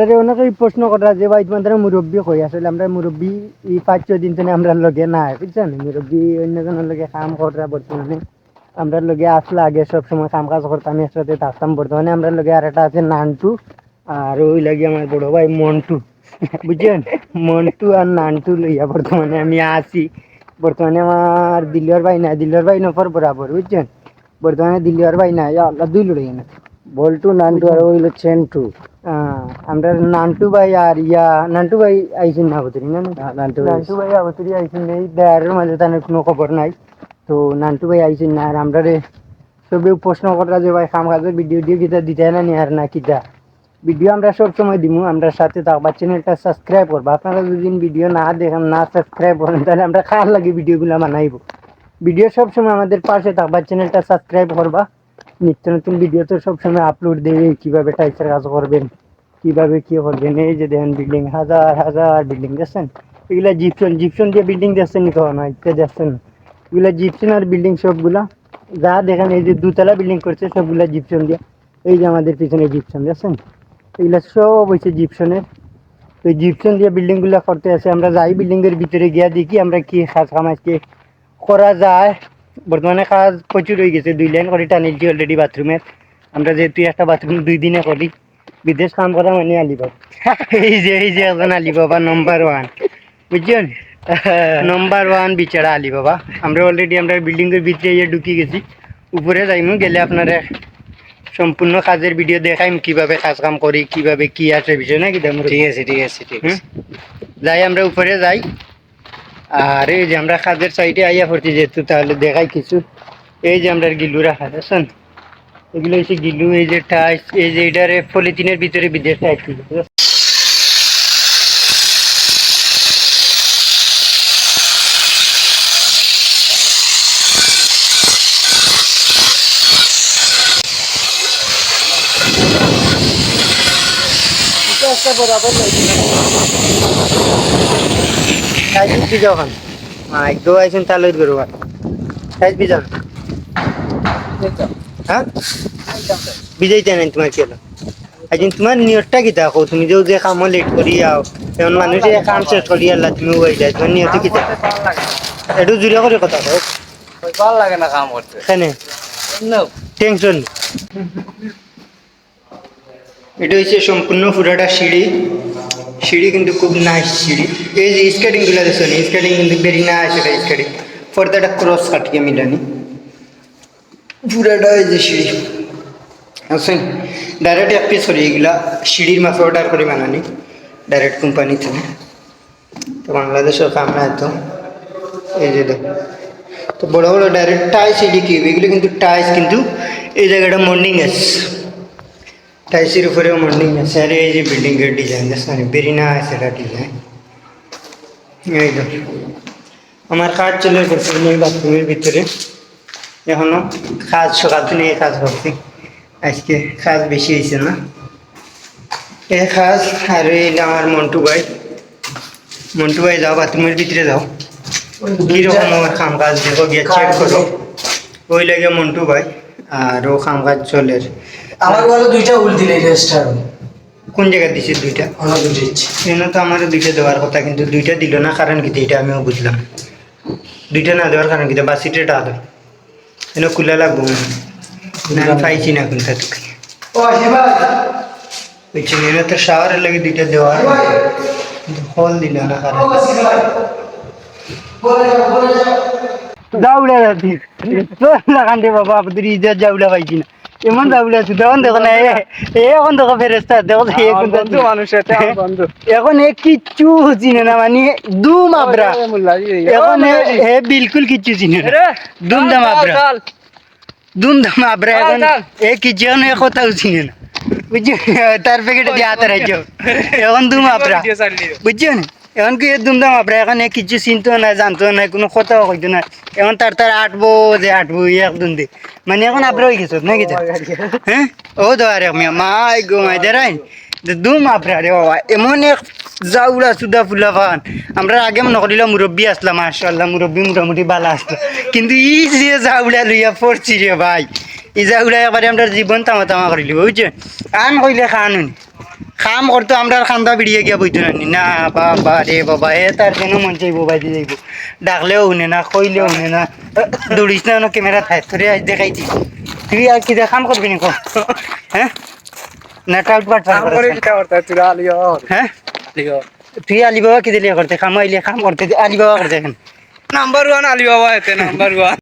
অনেকেই প্রশ্ন করা যে ভাই, তোমাদের মুরব্বী কই আসলে আমরা মুরব্বী এই পাঁচ, ছয় দিন থেকে আমরা লগে নাই, বুঝছেন? মুরব্বী অন্যজনের লগে কাম করা বর্তমানে। আমরা লগে আসলে আগে সব সময় কাম কাজ করতাম, একসাথে থাকতাম। বর্তমানে আমরা লগে আর একটা আছে নানটু আর ওই লাগে আমার বড় ভাই মন্টু, বুঝছেন? মন্টু আর নানটু লইয়া বর্তমানে আমি আছি। বর্তমানে আমার দিল্লির ভাই নাই দিল্লির ভাই নফর বরাবর, বুঝছেন? বর্তমানে দিল্লির ভাই নাই, আল্লাহ দুই লড়াই না বল্টু নান্টু আর ওইলো চেন্টু। আমরা নান্টু ভাই আর ইয়া নান্টু ভাই আইসিন না? অবতরি না নান্টু নান্টু ভাই অবতরি আইসিন নেই দেয়ারের মাঝে তার কোনো খবর নাই। তো নান্টু ভাই আইসিন না আর আমরা রে সবে প্রশ্ন করা যে ভাই খাম কাজের ভিডিও দিয়ে কিতা দিতে না নি আর না কিতা। ভিডিও আমরা সব সময় দিমু আমরা সাথে থাকবার চ্যানেলটা সাবস্ক্রাইব করব। আপনারা যদি ভিডিও না দেখেন না সাবস্ক্রাইব করেন তাহলে আমরা খার লাগে ভিডিওগুলো বানাইব। ভিডিও সব সময় আমাদের পাশে থাকবার চ্যানেলটা সাবস্ক্রাইব করবা। নিত্য নতুন ভিডিও তো সবসময় আপলোড দেবে কীভাবে টাইসের কাজ করবেন, কীভাবে কি করবেন, এই যে দেখেন বিল্ডিং হাজার হাজার বিল্ডিং দেখছেন? এগুলা জিপসন জিপসন দিয়ে বিল্ডিং দেখছেন নি কখনো? ইত্যা দেখছেন? এগুলা জিপসন আর বিল্ডিং সবগুলা, যা দেখেন এই যে দুতলা বিল্ডিং করছে, সবগুলা জিপসন দিয়ে। এই যে আমাদের পিছনে জিপসন দেখছেন? এগুলা সব হয়েছে জিপসনের তো জিপসন দিয়ে বিল্ডিংগুলা করতে আছে, আমরা যাই বিল্ডিংয়ের ভিতরে গিয়া দেখি আমরা কি কাজ কাম আজকে করা যায়। বর্তমানে কাজ প্রচুর হয়ে গেছে দুই লাইন করে টানিয়েছি অলরেডি বাথরুমের আমরা যেহেতু একটা বাথরুম দুই দিনে করি বিদেশ কাম করা মানে আলিবাবা। এই যে এই যে এখন আলিবাবা নম্বর ওয়ান বুঝছেন? নম্বর ওয়ান বিচারা আলিবাবা। আমরা অলরেডি আমরা বিল্ডিং এর ভিতরে ইয়ে ঢুকি গেছি। উপরে যাইমু গেলে আপনারা সম্পূর্ণ কাজের ভিডিও দেখাইম কীভাবে কাজ কাম করি কীভাবে কি আছে বিষয় না কি ঠিক আছে ঠিক আছে ঠিক হুম? আছে যাই আমরা উপরে যাই। আর, এই যে আমরা কাজের সাইডে আইয়া পড়ছি যেহেতু, তাহলে দেখাই কিছু। এই যে আমরা গিলু রাখা, দেখছেন? এগুলো হচ্ছে গিলু এই যে টাইস এই যে এটারে পলিথিনের ভিতরে বিদেশ টাইস বরাবর সাইজ বিজাও খান একদম আইসেন তালই করব সাইজ হ্যাঁ? বিজাইতে নাই তোমার কি হলো? একদিন তোমার নিয়তটা কি দেখো? তুমি যে যে কাম লেট করি আও এমন মানুষে কাম শেষ করি আল্লাহ তুমি ওই যায়। তোমার নিয়ত কি দেখো? একটু জুড়ে করে কথা কও। ভালো লাগে না কাম করতে। এখানে টেনশন। এটা হচ্ছে সম্পূর্ণ পুরাটা সিঁড়ি। সিঁড়ি কিন্তু খুব নাইস সিঁড়ি। এই যে স্কেটিংগুলো দেখছেন স্কেটিং কিন্তু ভেরি নাইস এটা স্কেটিং পর্দাটা ক্রস কাটিয়ে মিলানি পুরাটা এই যে সিঁড়ি। আছেন ডাইরেক্ট এক পিস করি এগুলা সিঁড়ির মাপে অর্ডার করে বানানি ডাইরেক্ট কোম্পানি থেকে। তো বাংলাদেশের কাম না এত এই যে দেখ। তো বড় বড় ডাইরেক্ট টাইস সিঁড়ি কি? এগুলো কিন্তু টাইস কিন্তু এই জায়গাটা মর্নিং এস। টাইসের উপরেও মর্নিং আর এই যে বিল্ডিং এর ডিজাইন দেখছেন ভেরি নাইস এটা ডিজাইন এই আমার কাজ চলে করছে বাথরুমের ভিতরে। এখনও কাজ, সকাল থেকে কাজ করছি। আজকে কাজ বেশি হয়েছে না। এই কাজ, আর এই আমার মন্টু ভাই। মন্টু ভাই, যাও বাথরুমের ভিতরে যাও। কীরকম আমার কাম কাজ দেখো গিয়ে চেক করো। ওই লাগে মন্টু ভাই, আর ও কাম কাজ চলে। আমার বলো দুইটা উল দিলে রেজিস্টার কোন জায়গায় দিছি দুইটা? এনে তো আমার দুইটা দেওয়ার কথা কিন্তু দুইটা দিল না কারণ কি এটা আমিও বুঝলাম। দুইটা না দেওয়ার কারণ কি? বা সিটেটা আদো। এনে খুলে লাগবো না পাইছি না কিন্তু তোকে বুঝছি এনে তো শাওয়ারের লাগে দুইটা দেওয়ার। কিন্তু হল দিল না কারণ জাউলা রাতি তোর লাগান দে বাবা আপনাদের ইজার জাউলা পাইছি না। এমন জাউলা আছে দেখুন দেখো না এ এ এখন দেখো ফেরেস্তা দেখো তো এ কোনটা বন্ধু মানুষ বন্ধু। এখন এ কিচ্ছু চিনে না মানে দুম আবরা। এখন এ এ বিলকুল কিচ্ছু চিনে না। দুম দাম আবরা। দুম দাম আবরা এখন এ কিচ্ছু এখন এ কথাও চিনে না। বুঝছ? তার প্যাকেটে দিয়ে হাতে রাখছো। এখন দুম আবরা। বুঝছ না? এখন কি এ দুম দাম আবরা এখন এ কিচ্ছু চিনতো না জানতো না কোনো কথাও কইতো না এখন তার তার আটবো যে আটবো এক একদম দে। মানে এখন আবরা হয়ে গেছো নাকি হ্যাঁ ও তো আরে মিয়া, মাই গো মাই দেরাই দুম আবরা রে বাবা এমন এক জাউলা সুদা ফুলা ফান আমরা আগে মনে করিলাম মুরব্বী আসলাম মাশাল্লাহ মুরব্বী মোটামুটি বালা আসলো কিন্তু ই যে জাউলা লইয়া পড়ছি রে ভাই এই জাউলা একবারে আমরা জীবন তামা তামা করিলি বুঝছেন আন কইলে খানুনি কাম করতো আমরা খান্দা বিড়িয়ে গিয়া বইতো না নি। বাবা রে বাবা এ তার কেন মন চাইব বাইতে যাইব ডাকলেও শুনে না কইলেও শুনে না। দৌড়িস না ক্যামেরা থাই তোরে আজ দেখাইছি। তুই আর কি কাম করবি নি হ্যাঁ? না টাউট পাট কাম করে কিটা করতে তুই হ্যাঁ? তুই আলি বাবা কি দিলে করতে কাম আইলে কাম করতে আলি বাবা করতে। নাম্বার ওয়ান আলি বাবা এতে নাম্বার ওয়ান